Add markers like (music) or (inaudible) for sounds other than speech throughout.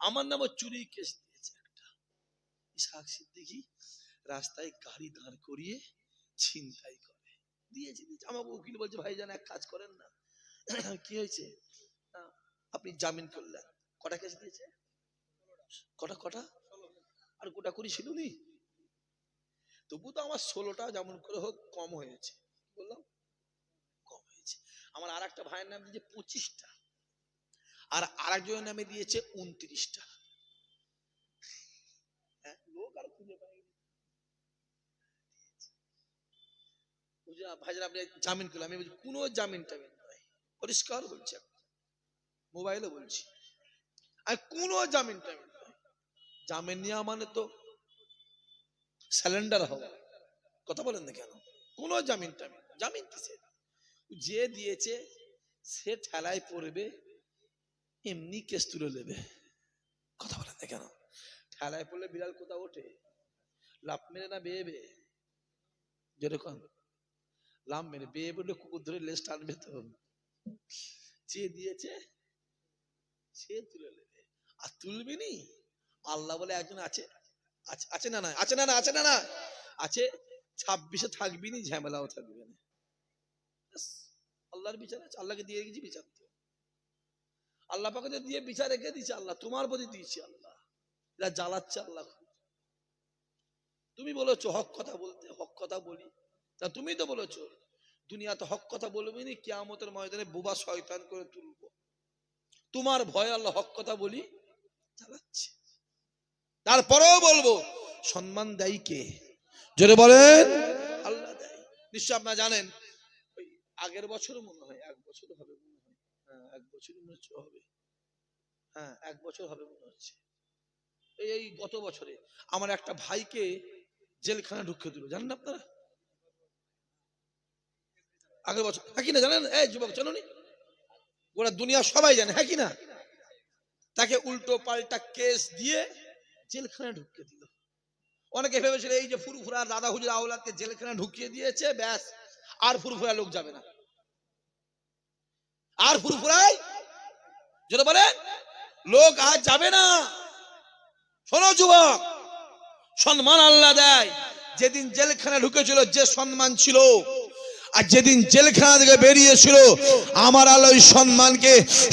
আমার নামও চুরি কেস দিয়েছে একটা। ইসাক সিদ্দিকি রাস্তায় গাড়ি দাঁড় করিয়ে ছিনতাই করে। দিয়েছে দিয়েছে। আমাকে উকিল বলছে ভাই জান এক কাজ করেন না। (clears throat) কি হয়েছে? আপনি জামিন করলেন। কটা কেস দিয়েছে? কটা কটা? আর গোটা করি ছিল নি? তবু তো আমার ষোলোটা যেমন করে হোক কম হয়েছে। বললাম? কম হয়েছে। আমার আর একটা ভাইয়ের নাম দিয়েছে পঁচিশটা। আর আরেকজনের নামে দিয়েছে উনত্রিশটা। হ্যাঁ, আর জামিন টামিন কোনো জামিন নেওয়া মানে তো স্যালেন্ডার কথা বলেন না কেন? কোনো জামিন টামিন জামিন কিসে যে দিয়েছে সে ঠেলায় পড়বে এমনি কেস তুলে নেবে। কথা বলেন না কেন? ঠেলায় পড়লে বিড়াল কোথাও ওঠে? লাভ মেরে না বেয়ে যেরকম লাভ মেরে বেয়ে বলে কুকুর ধরে লেজ টানবে তো। যে দিয়েছে, সে তুলে নেবে। আর তুলবি নি? আল্লাহ বলে একজন আছে। আছে না না আছে না না, আছে না না? আছে, ছাব্বিশে থাকবি নি, ঝামেলাও থাকবে না। আল্লাহর বিচার আছে, আল্লাহকে দিয়ে গেছি বিচার তো। আল্লাহ পাকে দিয়ে বিচার রেখে দিয়েছে আল্লাহ, তোমার প্রতি দিয়েছি আল্লাহ। এরা জ্বালাচ্ছে আল্লাহ। তুমি বলেছ হক কথা বলতে, হক কথা বলি। তা তুমি তো বলেছ, দুনিয়াতে হক কথা বলবি নি, কেয়ামতের ময়দানে বোবা শয়তান করে তুলবো। তোমার ভয় আল্লাহ হক কথা বলি চালাচ্ছে তারপরেও বলব, সম্মান দেয় কে? জোরে বলেন, আল্লাহ দেয়। নিশ্চয় আপনারা জানেন আগের বছর মনে হয়, এক বছর হবে হয়, এক বছর মনে হচ্ছে হবে। হ্যাঁ এক বছর হবে মনে হচ্ছে। এই এই গত বছরে আমার একটা ভাইকে জেলখানা ঢুকে দিল, জানেন আপনারা? আগের বছর হ্যাঁ কি না জানেন? এই যুবক, জানো নি? গোটা দুনিয়া সবাই জানে হ্যাঁ কি না? তাকে উল্টো পাল্টা কেস দিয়ে জেলখানায় ঢুকিয়ে দিল। অনেকে ভেবেছিল এই যে ফুরফুরা দাদা হুজুর আওলাদকে জেলখানা ঢুকিয়ে দিয়েছে, ব্যাস, আর ফুরফুরা লোক যাবে না। আর ফুরফুরাই যেটা বলে, লোক আর যাবে না। শোনো যুবক, সম্মান আল্লাহ দেয়। যেদিন জেলখানা ঢুকেছিল, যে সম্মান ছিল, আর যেদিন জেলখানা থেকে বেরিয়েছিল, আমার আল্লাহ ওই সম্মানকে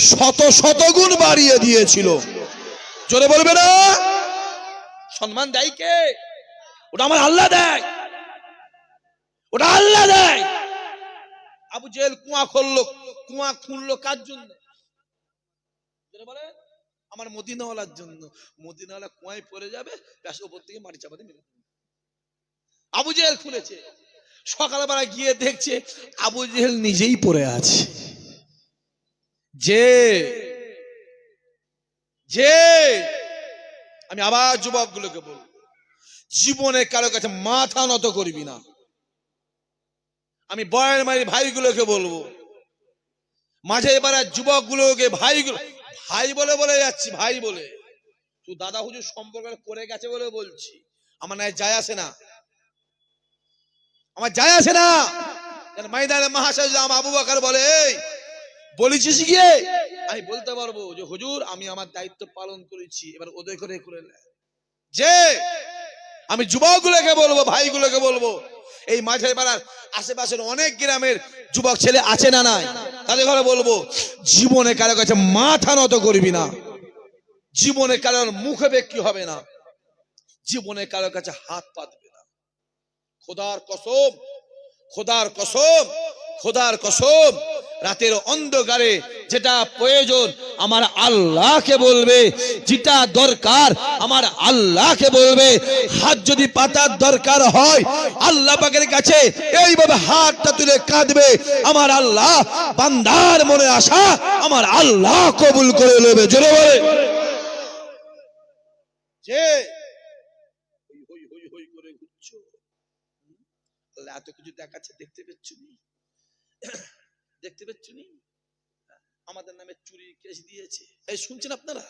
শত শত গুণ বাড়িয়ে দিয়েছিল। জোরে বলবে না? সম্মান দেয় কে? ওটা আমার আল্লাহ দেয়। ওটা আল্লাহ দেয়। আবু জেল কুয়া খুললো কুয়া খুললো কার জন্য? বলে আমার মদিনাওয়ালার জন্য। মদিনাওয়ালা কুয়ায় পড়ে যাবে, ব্যাস ওপর থেকে মাটি চাপাতে মেরে আবু জেহেল খুলেছে। সকালবেলা গিয়ে দেখছে, আবু জেহেল নিজেই পড়ে আছে। যে যে, আমি আবার যুবকগুলোকে বলব, জীবনে কারও কাছে মাথা নত করবি না। আমি বয়ের মারি ভাইগুলোকে বলব মাঝে এবারে যুবকগুলোকে ভাইগুলো ভাই বলে বলে যাচ্ছি, ভাই বলে। তুই দাদা হুজুর সম্পর্ক করে গেছে বলে বলছি। আমার নাই যায় আসে না। আমার যায় আসে না। মাইদানে মহাশয় আবু বাকার বলে বলেছিস গিয়ে আমি বলতে পারব যে, হুজুর, আমি আমার দায়িত্ব পালন করেছি। এবার ওদের করে করে। যে, আমি যুবকগুলোকে বলব, ভাইগুলোকে বলব এই মাঝের পাড়ার আশেপাশের অনেক গ্রামের যুবক ছেলে আছে না নাই? তাদের ঘরে বলব, জীবনে কারও কাছে মাথা নত করবি না। জীবনে কারোর মুখে ব্যক্তি হবে না। জীবনে কারও কাছে হাত পাতবে না। খোদার কসম খোদার কসম খোদার কসম। রাতের অন্ধকারে যেটা প্রয়োজন, আমার আল্লাহকে বলবে। যেটা দরকার, আমার আল্লাহকে বলবে। হাত যদি পাতার দরকার হয়, আল্লাহ পাকের কাছে এইভাবে হাতটা তুলে কাঁদবে। আমার আল্লাহ বান্দার মনে আসা আমার আল্লাহ কবুল করে নেবে। জোরে বলে। যে এত কিছু দেখাচ্ছে, দেখতে পেচ্ছ দেখতে পেচ্ছ নি আমাদের নামে চুরি কেস দিয়েছে। এই শুনছেন আপনারা?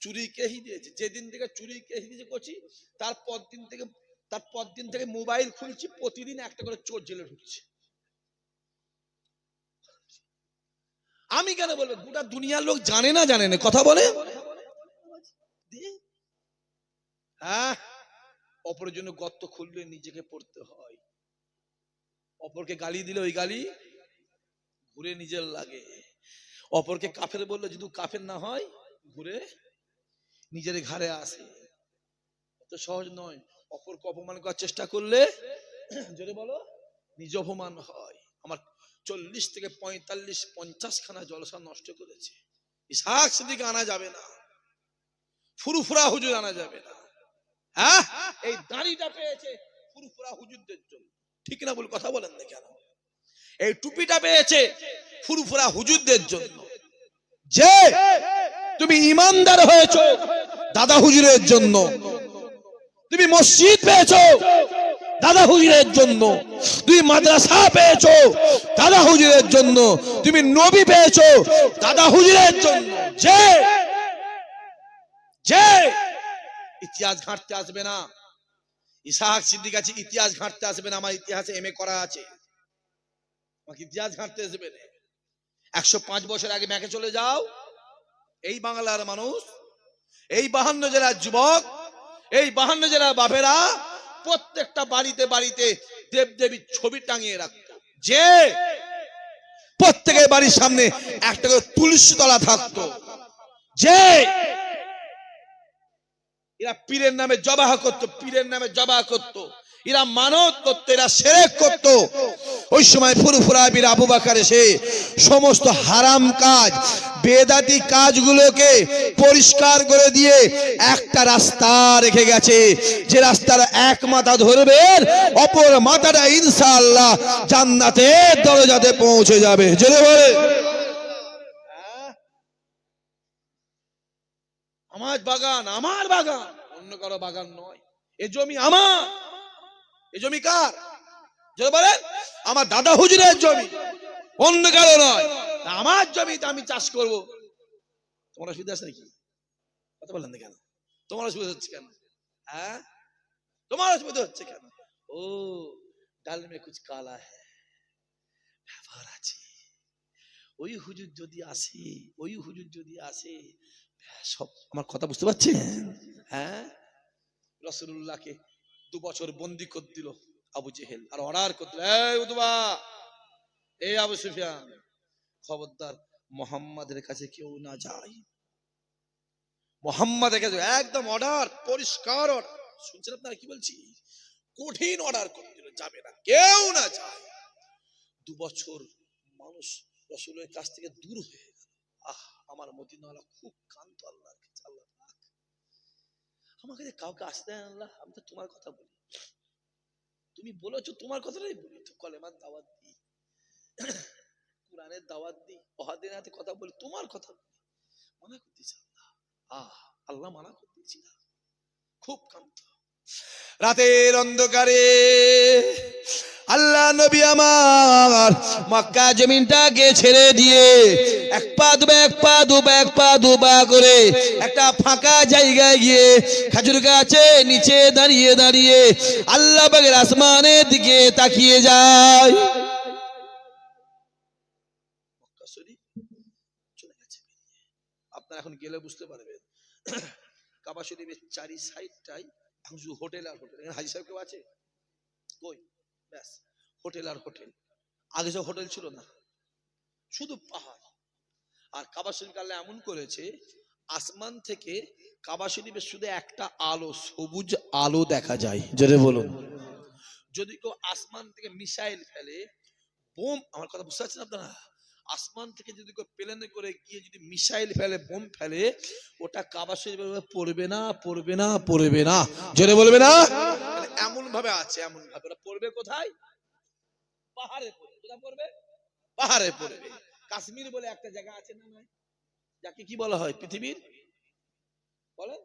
চুরি কেস দিয়েছে। যেদিন থেকে চুরি কেস দিয়েছে করছি তার পর দিন থেকে, তার পর দিন থেকে মোবাইল খুলছি, প্রতিদিন একটা করে চোর জেলে ঢুকছে। আমি কেন বলব, গোটা দুনিয়ার লোক জানে না জানে না, কথা বলে? হ্যাঁ? অপরের জন্য গর্ত খুললে নিজেকে পড়তে হয়। অপরকে গালি দিলে ওই গালি ঘুরে নিজের লাগে। অপরকে কাফের বললে, যদি কাফের না হয়, ঘুরে নিজের ঘাড়ে আসে। অত সহজ নয়। অপরকে অপমান করার চেষ্টা করলে, জোরে বলো, নিজ অপমান হয়। আমার চল্লিশ থেকে পঁয়তাল্লিশ, পঞ্চাশ খানা জলসা নষ্ট করেছে। ইসাক সেদিকে আনা যাবে না। ফুরুফুরা হুজুর আনা যাবে না। হ্যাঁ? এই দাড়িটা পেয়েছে ফুরুফুরা হুজুরদের জন্য। ঠিক না বলে কথা বলেন না কেন? এই টুপিটা পেয়েছে ফুরফুরা হুজুরদের জন্য। যে তুমি ইমানদার হয়েছো দাদা হুজুরের জন্য। তুমি মসজিদ পেয়েছ দাদা হুজুরের জন্য। তুমি মাদ্রাসা পেয়েছ দাদা হুজুরের জন্য। তুমি নবী পেয়েছ দাদা হুজুরের জন্য। যে যে ইতিহাস ঘাঁটতে আসবে না। ইসাহাক সিদ্দিক আছে, ইতিহাস ঘাঁটতে আসবে না। আমার ইতিহাসে এম করা আছে। আমাকে ইতিহাস ঘাঁটতে আসবে একশো পাঁচ বছর আগে ম্যাকে চলে যাও। এই বাংলার মানুষ, এই বাহান্ন জেলার যুবক, এই বাহান্ন জেলার বাপেরা প্রত্যেকটা বাড়িতে বাড়িতে দেবদেবীর ছবি টাঙিয়ে রাখতো। যে প্রত্যেকের বাড়ির সামনে একটা করে তুলসী তলা থাকতো। যে এরা পীরের নামে জবাহ করত, পীরের নামে জবাহ করত। এরা মানত করতো, এরা সেরেক করত। ওই সময় ফুরফুরা বীর আবু বাকার এসে সমস্ত হারাম কাজ, বেদাতি কাজগুলোকে পরিষ্কার করে দিয়ে একটা রাস্তা রেখে গেছে। যে রাস্তার এক মাথা ধরবেন, অপর মাথাটা ইনশাআল্লাহ জান্নাতের দরজাতে পৌঁছে যাবে। জোরে বলে। আমার বাগান আমার বাগান। অন্য কারও বাগান নয়। এ জমি আমার। এ জমি কার? যদি বলেন। আমার দাদা হুজুরের জমি। অন্য কারও নয় আমার জমিতে আমি চাষ করব। তোমার অসুবিধা আছে নাকি? কথা বললেন না কেন? তোমার অসুবিধা হচ্ছে কেন? হ্যাঁ? তোমার অসুবিধা হচ্ছে কেন? ও, ডাল মে কুছ কালা হ্যাঁ ব্যাপার আছে। ওই হুজুর যদি আসে, ওই হুজুর যদি আসে সব আমার কথা বুঝতে পারছেন? হ্যাঁ? রসুল্লাহকে দু বছর বন্দি করে দিল। আবু জেহেল। আর অর্ডার করে দিল এই উদবা এই আবু সুফিয়ান, খবরদার, মোহাম্মদের কাছে কেউ না যায়। মোহাম্মদের কাছে একদম অর্ডার, পরিষ্কার অর্ডার। শুনছেন আপনারা কি বলছি? কঠিন অর্ডার যাবে না, কেউ না যায়। দু বছর মানুষ রসুলের কাছ থেকে দূর হয়ে গেল। আহ, আমার মদিনাওয়ালা খুব কান্ত আল্লাহ। আমাকে কাউকে আসতে আল্লাহ, আমি তো তোমার কথা বলি। তুমি বলেছ, তোমার কথাটাই বলি তো কলেমার দাওয়াত দিই। কোরআনের দাওয়াত দিই। অহাদের হাতে কথা বলি, তোমার কথা বলি। মানা করতেছি আল্লাহ। আহ, আল্লাহ মানা করতেছি না। খুব কান্ত রাতের অন্ধকারে আল্লাহ নবী আমার মক্কা জমিনটাকে ছেড়ে দিয়ে এক পা দুবা, এক পা দুবা, এক পা দুবা করে একটা ফাঁকা জায়গায় গিয়ে খাজুর গাছে নিচে দাঁড়িয়ে দাঁড়িয়ে আল্লাহ বাগের আসমানের দিকে তাকিয়ে যায়। এখন গেলে বুঝতে পারবেন। কাবা শরীফের চারি সাইডটাই শুধু হোটেল আর হোটেল। এখানে হাজি সাহেব কেউ আছে? কই? ব্যাস, হোটেল আর হোটেল। আগে সব হোটেল ছিল না। শুধু পাহাড়। আর কাবা আল্লাহ এমন করেছে, আসমান থেকে কাবা শরীফের শুধু একটা আলো, সবুজ আলো দেখা যায়। জোরে বলুন। যদি কেউ আসমান থেকে মিসাইল ফেলে, বোম, আমার কথা বুঝতে পারছেন আপনারা? আসমান থেকে যদি প্লেনে করে গিয়ে যদি মিসাইল ফেলে, বোম ফেলে, ওটা কাবা শরীফের পড়বে না পড়বে না পড়বে না। জোরে বলবে না? এমন ভাবে আছে এমন ভাবে ওটা পড়বে কোথায়? পাহাড়ে পড়বে। কোথায় পড়বে? পাহাড়ে পড়বে। কাশ্মীর বলে একটা জায়গা আছে, না নাই? যাকে কি বলা হয়? পৃথিবীর? বলেন।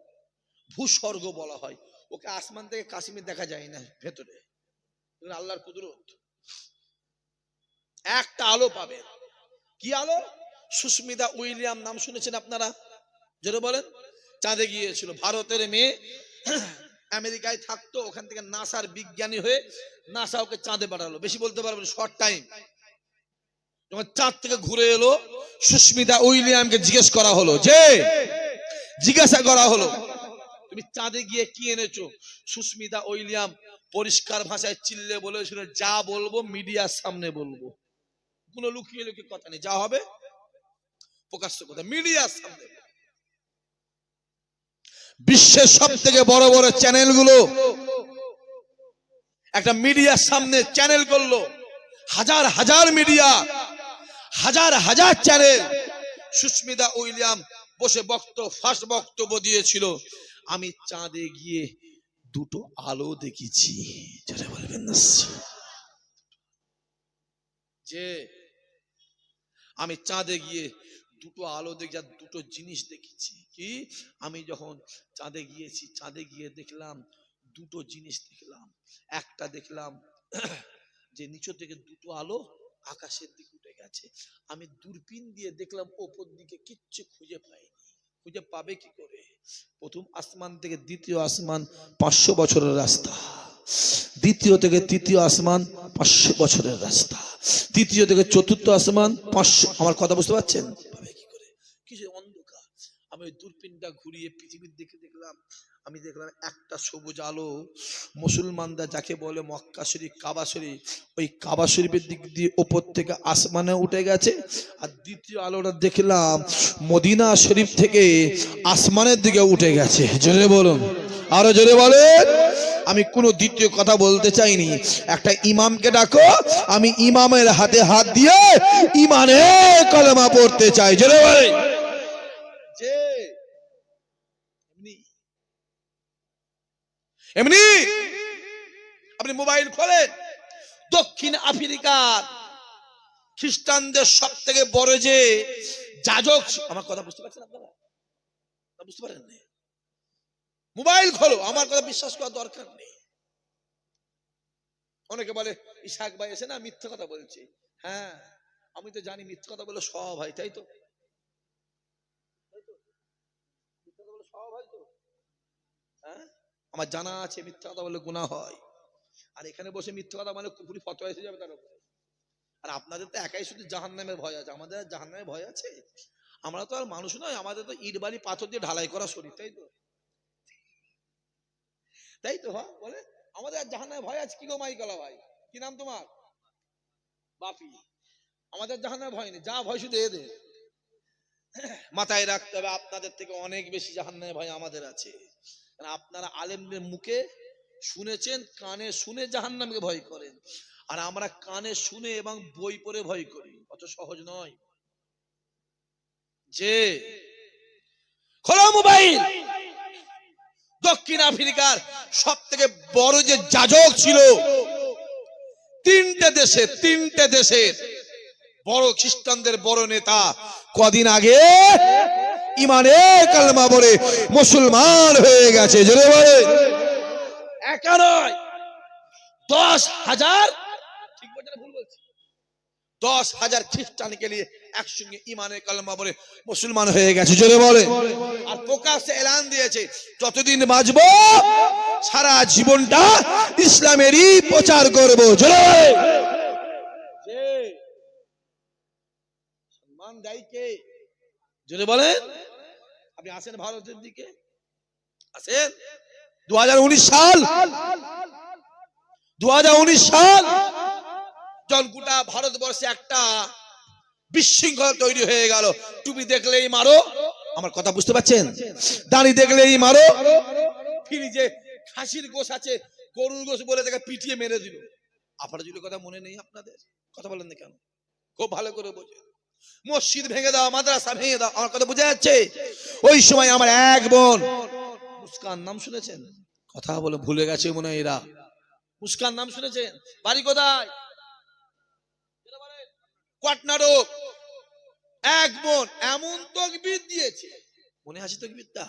ভূস্বর্গ বলা হয়। ওকে আসমান থেকে কাশ্মীর দেখা যায় না, ভেতরে। আল্লাহর কুদরত। একটা আলো পাবেন। কি আলো? সুস্মিতা উইলিয়াম, নাম শুনেছেন আপনারা? যেটা বলেন। চাঁদে গিয়েছিল। ভারতের মেয়ে আমেরিকায় থাকতো, ওখান থেকে নাসার বিজ্ঞানী হয়ে নাসা ওকে চাঁদে পাঠালো। বেশি বলতে পারবেন শর্ট টাইম। চাঁদ থেকে ঘুরে এলো, সুস্মিতা উইলিয়ামকে জিজ্ঞেস করা হলো, যে, জিজ্ঞাসা করা হলো, তুমি চাঁদে গিয়ে কি এনেছো? সুস্মিতা উইলিয়াম পরিষ্কার ভাষায় চিল্লে বলেছিল, যা বলব মিডিয়ার সামনে বলব। কোনো লুকিয়ে লুকিয়ে কথা নেই। যা হবে, প্রকাশ্য কথা। মিডিয়ার সামনে। বিশ্বের সব থেকে বড় বড় চ্যানেলগুলো একটা মিডিয়ার সামনে চ্যানেল করল। হাজার হাজার মিডিয়া, হাজার হাজার চ্যানেল। সুস্মিতা উইলিয়াম বসে বক্তব্য ফার্স্ট বক্তব্য দিয়েছিল, আমি চাঁদে গিয়ে দুটো আলো দেখেছি। যেটা বলবেন না। যে আমি চাঁদে গিয়ে দুটো আলো দেখি আর দুটো জিনিস দেখেছি। কি? আমি যখন চাঁদে গিয়েছি, চাঁদে গিয়ে দেখলাম, দুটো জিনিস দেখলাম। একটা দেখলাম (clears throat) যে নিচু থেকে দুটো আলো আকাশের দিকে উঠে গেছে। আমি দূরবীন দিয়ে দেখলাম, ওপর দিকে কিচ্ছু খুঁজে পাইনি। খুঁজে পাবে কি করে? প্রথম আসমান থেকে দ্বিতীয় আসমান পাঁচশো বছরের রাস্তা। দ্বিতীয় থেকে তৃতীয় আসমান পাঁচশো বছরের রাস্তা। তৃতীয় থেকে চতুর্থ আসমান পাঁচশো আমার কথা বুঝতে পারছেন? পাবে কি করে? কিছু অন্ধকার? আমি ওই দূরবীনটা ঘুরিয়ে পৃথিবীর দিকে দেখলাম। আমি দেখলাম একটা সবুজ আলো মুসলমানরা যাকে বলে মক্কা শরীফ, কাবা শরীফ, ওই কাবা শরীফের দিক দিয়ে ওপর থেকে আসমানে উঠে গেছে। আর দ্বিতীয় আলোটা দেখলাম মদিনা শরীফ থেকে আসমানের দিকে উঠে গেছে। জোরে বলুন, আরও জোরে বলেন। আমি কোনো দ্বিতীয় কথা বলতে চাইনি। একটা ইমামকে ডাকো, আমি ইমামের হাতে হাত দিয়ে ইমানে কলমা পড়তে চাই। জোরে বলে যে এমনি এমনি আপনি মোবাইল খোলেন, দক্ষিণ আফ্রিকার খ্রিস্টানদের সব থেকে বড় যে যাজক, আমার কথা বুঝতে পারছেন আপনারা? বুঝতে পারেন মোবাইল খোলো, আমার কথা বিশ্বাস করার দরকার নেই। অনেকে বলে, ইশাক ভাই, এসে না মিথ্যে কথা বলছে। হ্যাঁ আমি তো জানি মিথ্যে কথা বলে সব হয়, তাই তো? সব হয় তো? হ্যাঁ? আমার জানা আছে, মিথ্যা কথা বলে গুণা হয়। আর এখানে বসে মিথ্যা কথা মানে কুপুরি ফটো এসে যাবে তার উপরে। আর আপনাদের তো একাই শুধু জাহান নামের ভয় আছে। আমাদের আর জাহান নামের ভয় আছে? আমরা তো আর মানুষ নয়, আমাদের তো ইট, বালি, পাথর দিয়ে ঢালাই করা শরীর, তাই তো? তাই তো হ্যাঁ বলে? আমাদের আর জাহান নামের ভয় আছে? কি গো মাইকলা ভাই? কি নাম তোমার? বাপি। আমাদের জাহান নামের ভয় নেই। যা ভয় শুধু এদের। মাথায় রাখতে হবে, আপনাদের থেকে অনেক বেশি জাহান নামের ভয় আমাদের আছে। আপনারা আলেমদের মুখে শুনেছেন, কানে শুনে জাহান নামকে ভয় করেন। আর আমরা কানে শুনে এবং বই পড়ে ভয় করি, অত সহজ নয়। যে খোলা মোবাইল দক্ষিণ আফ্রিকার সব থেকে বড় যে যাজক ছিল, তিনটে দেশে, তিনটে দেশের বড় খ্রিস্টানদের বড় নেতা কদিন আগে ইমানে কালমা বলে মুসলমান হয়ে গেছে জোরে বলে একা নয় দশ হাজার ঠিক ভুল বলছি? দশ হাজার খ্রিস্টানকে নিয়ে একসঙ্গে ইমানে কালমা বলে মুসলমান হয়ে গেছে জোরে বলে আর প্রকাশ্যে এলান দিয়েছে যতদিন বাঁচব সারা জীবনটা ইসলামেরই প্রচার করব জোরে সম্মান দেয় কে? জোরে বলেন। আপনি আসেন ভারতের দিকে। আসেন। দু সাল। দুহাজার উনিশ সাল গোটা ভারতবর্ষে একটা বিশৃঙ্খলা তৈরি হয়ে গেল। টুপি দেখলেই মারো। আমার কথা বুঝতে পারছেন? দাড়ি দেখলেই মারো। ফ্রিজে খাসির গোশ আছে, গরুর গোশ বলে তাকে পিটিয়ে মেরে দিল। আপনার যদি কথা মনে নেই আপনাদের, কথা বলেন না কেন? খুব ভালো করে বোঝে মসজিদ ভেঙে দাও, মাদ্রাসা ভেঙে দাও, আমার কথা বোঝা যাচ্ছে? ওই সময় আমার এক বোন, মুস্কান, নাম শুনেছেন? কথা বলে ভুলে গেছে মনে হয় এরা। মুস্কান, নাম শুনেছেন? বাড়ি কোথায়? কোয়াটনারো এক বোন, এমন তকবির দিয়েছে। মনে আছে তকবিরটা?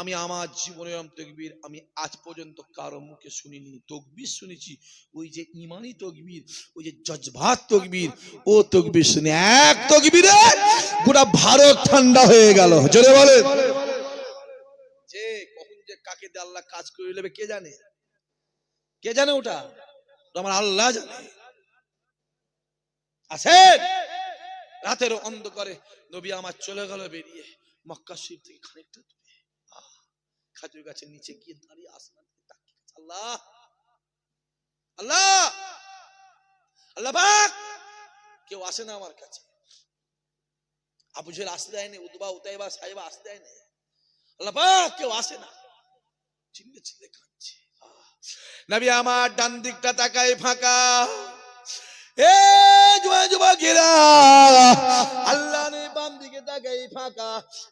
আমি আমার জীবনে তকবির আমি আজ পর্যন্ত কারও মুখে শুনিনি। তকবির শুনেছি, ওই যে ইমানি তকবির, ওই যে জজভাত তকবির, ও তকবির শুনে এক তকবিরে গোটা ভারত ঠান্ডা হয়ে গেল। জোরে বলে যে কখন যে কাকে দিয়ে আল্লাহ কাজ করে নেবে কে জানে? কে জানে ওটা? আমার আল্লাহ জানে। আছেন রাতের অন্ধকারে নবী আমার চলে গেল বেরিয়ে মক্কা শরীফ থেকে খানিকটা খাজুর গাছের নিচে গিয়ে দাঁড়িয়ে আসমান আল্লাহ! আল্লাহ! আল্লাহ কেউ আসে না আমার কাছে। আবু আসতে দেয়নি উদবা উতাইবা সাহেবা আসতে দেয়নি আল্লাহ কেউ আসে না। কাঁদছে। নবী আমার ডান দিকটা তাকায় ফাঁকা। এ আল্লাহ তাকাই ফাঁকা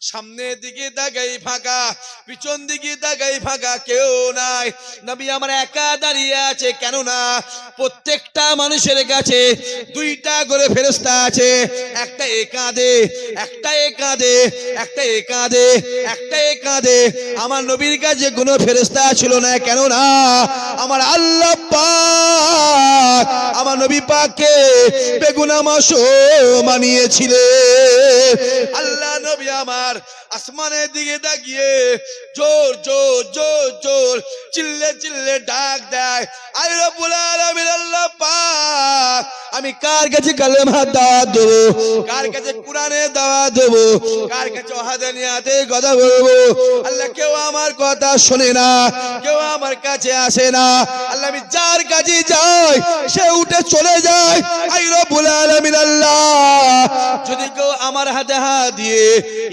সামনের দিকে তাকাই ফাঁকা, পিছন দিকে তাকাই ফাঁকা কেউ নাই। নবী আমার একা দাঁড়িয়ে আছে কেন না প্রত্যেকটা মানুষের কাছে দুইটা করে ফেরেস্তা আছে, একটা এ কাঁদে একটা এ কাঁদে একটা এ কাঁদে একটা এ কাঁদে আমার নবীর কাছে কোনো ফেরেস্তা ছিল না কেন না আমার আল্লাহ পাক আমার নবী পাককে বেগুনা মাস মানিয়েছিলে আল্লাহ নবী আমার আসমানের দিকে তাকিয়ে জোর জোর জোর জোর, চিল্লে চিল্লে ডাক দেয় আই রব্বুল আলামিন, আল্লাহ পাক, আমি কার কাছে কালেমা দাওয়াত দেবো? কার কাছে কোরআনে দাওয়াত দেবো? কার কাছে ওয়াহাদানিয়াতে কথা বলব? আল্লাহ, কেউ আমার কথা শোনে না, কেউ আমার কাছে আসে না। আল্লাহ, আমি যার কাছে যাই, সে উঠে চলে যায় আই রব্বুল আলামিন, আল্লাহ, যদি কেউ আমার হাতে হাত দিয়ে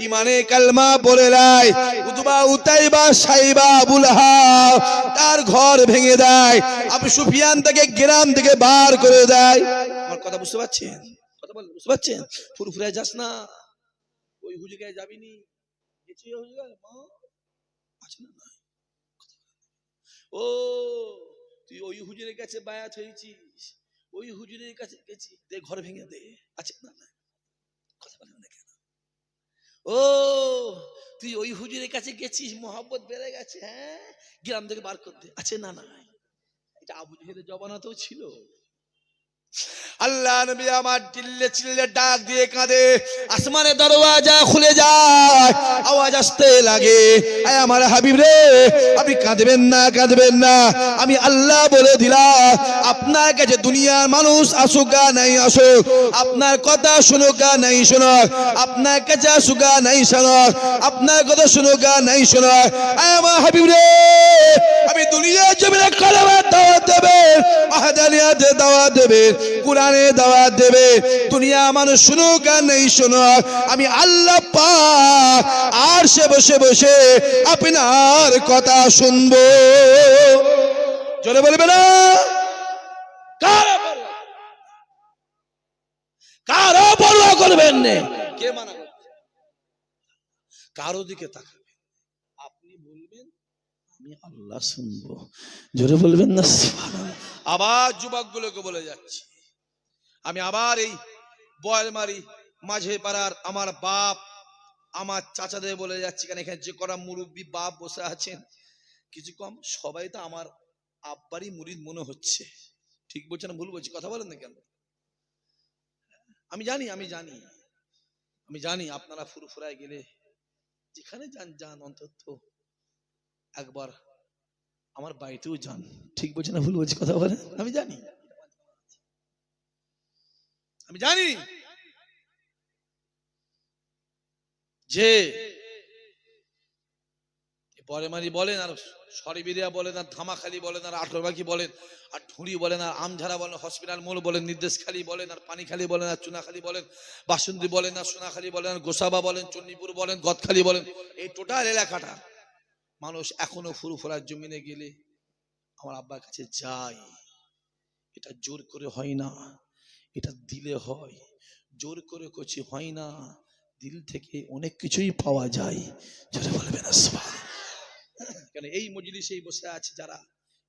ইমানে কালমা বলে দেয় উতবা উতাইবা, সাইবা বুলহা তার ঘর ভেঙে দেয়, আবু সুফিয়ান থেকে গ্রাম থেকে বার করে দেয়। আমার কথা বুঝতে পারছেন? কথা বল বুঝতে পারছেন? ফুরফুরায় যাস না। ওই হুজুগায় যাবি নি। নাই? ও, তুই ওই হুজুরের কাছে বায়াত হয়েছিস। ওই হুজুরের কাছে গেছি, দে, ঘর ভেঙে দে। আছে না নাই? কথা বলেন। ও, তুই ওই হুজুরের কাছে গেছিস মোহাম্মত বেড়ে গেছে হ্যাঁ? গ্রাম থেকে বার করতে। আছে না না, এটা আবু জবানাতেও ছিল। আল্লাহ নবী আমার চিল্লে চিল্লে ডাক দিয়ে কাঁদে। আসমানের দরওয়াজা খুলে যায়, আওয়াজ আসতে লাগে। আমার হাবিব রে, আপনি কাঁদবেন না কাঁদবেন না। আমি আল্লাহ বলে আপনার কাছে দুনিয়ার মানুষ আসুক নাই আসুক, আপনার কথা শুনুক নাই শুনুক, আপনার কাছে আসুক নাই শুনুক, আপনার কথা শুনুক নাই শুনুক। আমার হাবিব রে, আমি দুনিয়ার জমিনে দাওয়াত দেবে আহাদানিয়াতে দাওয়াত দেবে কোরআনে দাওয়াত দেবে। দুনিয়া মানুষ শুনুক আর নেই শুনুক। আমি আল্লাহ পাক আর সে বসে বসে আপনার কথা শুনব। জোরে বলবে না কারও পরোয়া করবেন কে কারও দিকে আল্লাহ শুনব। জোরে বলবেন না আবার যুবকগুলোকে বলে যাচ্ছি। আমি আবার এই বয়লমারি মাঝে পাড়ার আমার বাপ, আমার চাচাদের বলে যাচ্ছি কেন এখানে যে করা মুরব্বী বাপ বসে আছেন, কিছু কম, সবাই তো আমার আব্বারই মুরিদ মনে হচ্ছে। ঠিক বলছে না, ভুল বলছি, কথা বলেন না কেন? আমি জানি আমি জানি আমি জানি আপনারা ফুরফুরায় গেলে যেখানে যান যান অন্তত একবার আমার বাড়িতেও যান। ঠিক বলছে না, ভুল বলছি, কথা বলেন, আমি জানি। আমি জানি। যে পরেমারি বলেন আর সরিবিরিয়া বলেন আর ধামাখালি বলেন আর আঠরবাকি বলেন আর ঢুঁড়ি বলেন আর আমঝারা বলেন, হসপিটাল মোড় বলেন, নির্দেশখালি বলেন আর পানিখালি বলেন আর চুনাখালি বলেন বাসন্তী বলেন আর সোনাখালি বলেন আর গোসাবা বলেন, চন্ডীপুর বলেন, গদখালি বলেন, এই টোটাল এলাকাটা মানুষ এখনও ফুরফুরার জমিনে গেলে আমার আব্বার কাছে যায়। এটা জোর করে হয় না। এটা দিলে হয়। জোর করে করছি হয় না। দিল থেকে অনেক কিছুই পাওয়া যায়। জোরে বলবে না কেন এই মজলিসেই বসে আছে যারা।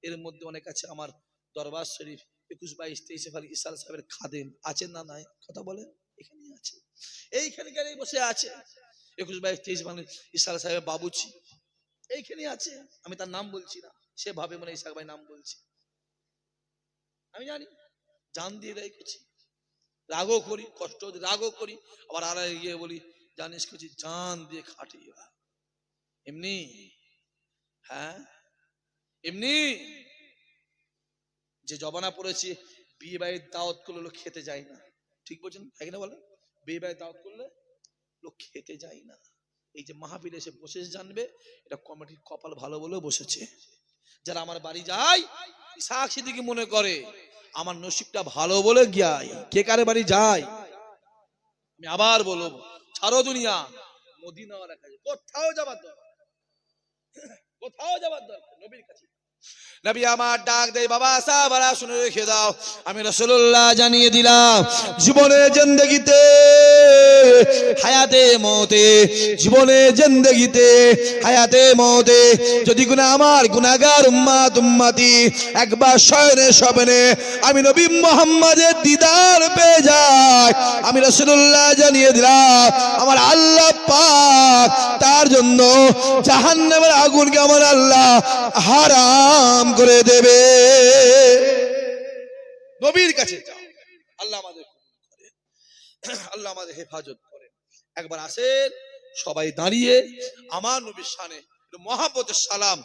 এর মধ্যে অনেক আছে আমার দরবার শরীফ, একুশ বাইশ, তেইশে ফাল ইসাল সাহেবের খাদেম। আছেন না নাই? কথা বলেন, এখানেই আছে। এইখানকারই বসে আছে। একুশ বাইশ, তেইশ মানে ইসাল সাহেবের বাবুচি এইখানেই আছে। আমি তার নাম বলছি না। সে ভাবে মানে ইসাক ভাই নাম বলছি। আমি জানি। জান দিয়ে দেয় করছি রাগও করি, কষ্ট রাগও করি, আবার আর গিয়ে বলি, জানিস করছি জান দিয়ে খাটি। এমনি? হ্যাঁ? এমনি? যে জবানা পড়েছে, বিয়ে বাড়ির দাওয়াত করলে লোক খেতে যায় না। ঠিক বলছেন? তাই না বলেন? বিয়ে বাড়ির দাওয়াত করলে লোক খেতে যায় না। এই যে মাহফিল এসে বসে জানবে, এটা কমিটির কপাল ভালো বলে বসেছে। যারা আমার বাড়ি যায় সাক্ষী দিকে মনে করে আমার নসিবটা ভালো বলে গিয়াই। কে কারে বাড়ি যায়? আমি আবার বলব, ছাড়ো দুনিয়া মদিনা ওয়ালা কাছে কোথাও যাবার দরকার কোথাও যাবার দরকার নবীর কাছে। নবী আমার ডাক দেয়, বাবা সাহাবারা শুনে রেখে দাও। আমি রসুল্লাহ জানিয়ে দিলাম, জীবনের জিন্দগিতে হায়াতে মতে, জীবনে জিন্দগিতে হায়াতে মতে, যদি গুনা আমার গুনাহগার উম্মাত উম্মাতি একবার শয়নে স্বপ্নে আমি নবী মোহাম্মদের দিদার পেয়ে যাই আমি রসুল্লাহ জানিয়ে দিলাম, আমার আল্লাহ পাক তার জন্য জাহান্নামের আগুনকে আমার আল্লাহ হারাম করে দেবে। নবীর কাছে আল্লাহ আমাদের আল্লাহ আমাদের হেফাজত করে একবার আসেন সবাই দাঁড়িয়ে আমার নবীর সানে মহাব্বতের সালাম।